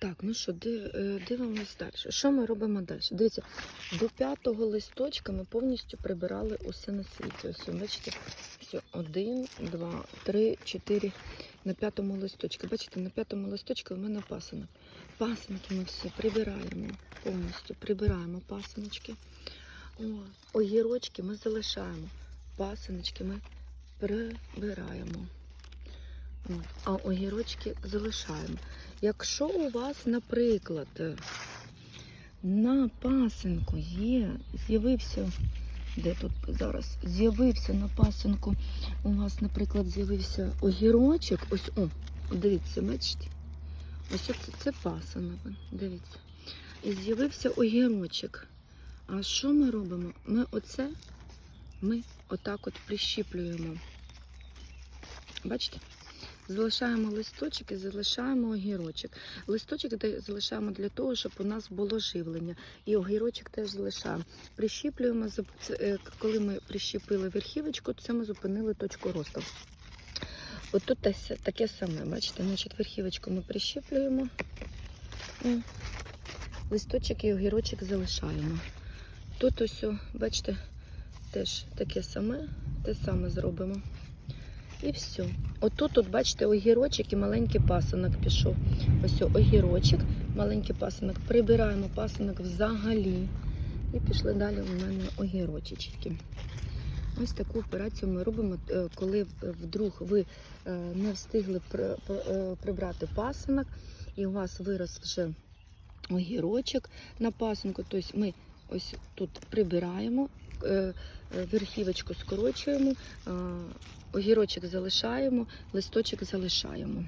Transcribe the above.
Так, ну що, е, дивимось далі. Що ми робимо далі? Дивіться, до п'ятого листочка ми повністю прибирали усе на світі. Ось, бачите, все, один, два, три, чотири. На п'ятому листочку. Бачите, на п'ятому листочку в мене пасинок. Пасинки ми всі прибираємо повністю, прибираємо пасиночки. О, огірочки ми залишаємо. Пасиночки ми прибираємо. А огірочки залишаємо. Якщо у вас, наприклад, на пасинку є, з'явився, де тут зараз з'явився на пасинку, у вас, наприклад, з'явився огірочок, ось, о, дивіться, бачите? Ось це, це пасинок, дивіться. І з'явився огірочок. А що ми робимо? Ми оце, ми отак от прищіплюємо. Бачите? Залишаємо листочок і залишаємо огірочок. Листочок залишаємо для того, щоб у нас було живлення. І огірочок теж залишаємо. Прищіплюємо, е, коли ми прищепили верхівочку, це ми зупинили точку росту. От тут таке саме, бачите, значить, верхівочку ми прищіплюємо. Листочок і огірочок залишаємо. Тут ось, бачите, теж таке саме, те саме зробимо. І все. Отут, от, бачите, огірочок і маленький пасинок пішов. Ось огірочок, маленький пасинок. Прибираємо пасинок взагалі. І пішли далі у мене огірочечки. Ось таку операцію ми робимо, е, коли вдруг ви е, не встигли е, прибрати пасинок, і у вас вирос вже огірочок на пасинку. Тобто ми ось тут прибираємо, е, е, верхівочку скорочуємо, е, огірочок залишаємо, листочок залишаємо.